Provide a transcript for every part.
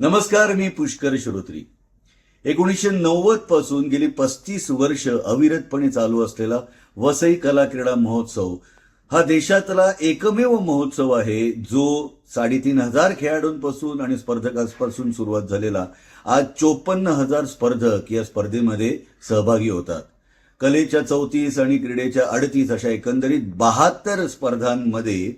नमस्कार मी पुष्कर श्रोत्री. एकोणीसशे नव्वदपासून गेली पस्तीस वर्ष अविरतपणे चालू असलेला वसई कला क्रीडा महोत्सव हा देशातला एकमेव महोत्सव आहे जो साडेतीन हजार खेळाडूंपासून आणि स्पर्धकांपासून सुरुवात झालेला आज चोपन्न हजार स्पर्धक या स्पर्धेमध्ये सहभागी होतात. कलेच्या चौतीस आणि क्रीडेच्या अडतीस अशा एकंदरीत बहात्तर स्पर्धांमध्ये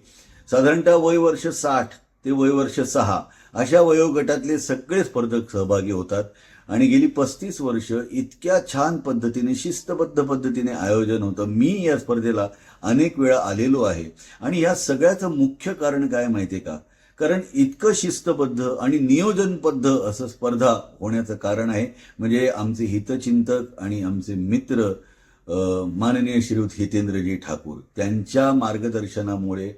साधारणतः वय वर्ष साठ ते वय वर्ष सहा अशा वयोगटातले सगळे स्पर्धक सहभागी होतात आणि गेली पस्तीस वर्ष इतक्या छान पद्धतीने शिस्तबद्ध पद्धतीने आयोजन होतं. मी या स्पर्धेला अनेक वेळा आलेलो आहे. आणि या सगळ्याचं मुख्य कारण काय माहितीये का? कारण इतकं शिस्तबद्ध आणि नियोजनबद्ध असं स्पर्धा होण्याचं कारण आहे. म्हणजे आमचे हितचिंतक आणि आमचे मित्र माननीय श्रीयुत हितेंद्रजी ठाकूर त्यांच्या मार्गदर्शनामुळे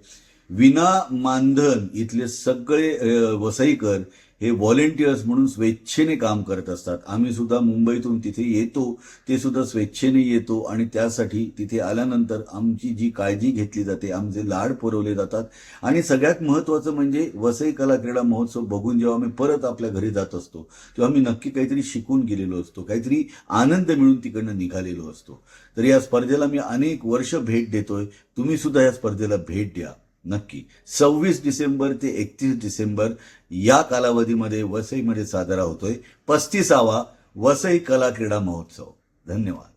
विना मानधन इथले सगळे वसईकर हे व्हॉलेंटियर्स म्हणून स्वेच्छेने काम करत असतात. आम्ही सुद्धा मुंबईतून तिथे येतो ते सुद्धा स्वेच्छेने येतो आणि त्यासाठी तिथे आल्यानंतर आमची जी काळजी घेतली जाते आमचे लाड पुरवले जातात. आणि सगळ्यात महत्त्वाचं म्हणजे वसई कला क्रीडा महोत्सव बघून जेव्हा आम्ही परत आपल्या घरी जात असतो तेव्हा आम्ही नक्की काहीतरी शिकून गेलेलो असतो काहीतरी आनंद मिळून तिकडनं निघालेलो असतो. तर या स्पर्धेला मी अनेक वर्ष भेट देतोय. तुम्ही सुद्धा या स्पर्धेला भेट द्या. नक्की. सव्वीस डिसेंबर ते एकतीस डिसेंबर या कालावधीमध्ये वसईमध्ये साजरा होतोय पस्तीसावा वसई कला क्रीडा महोत्सव. धन्यवाद.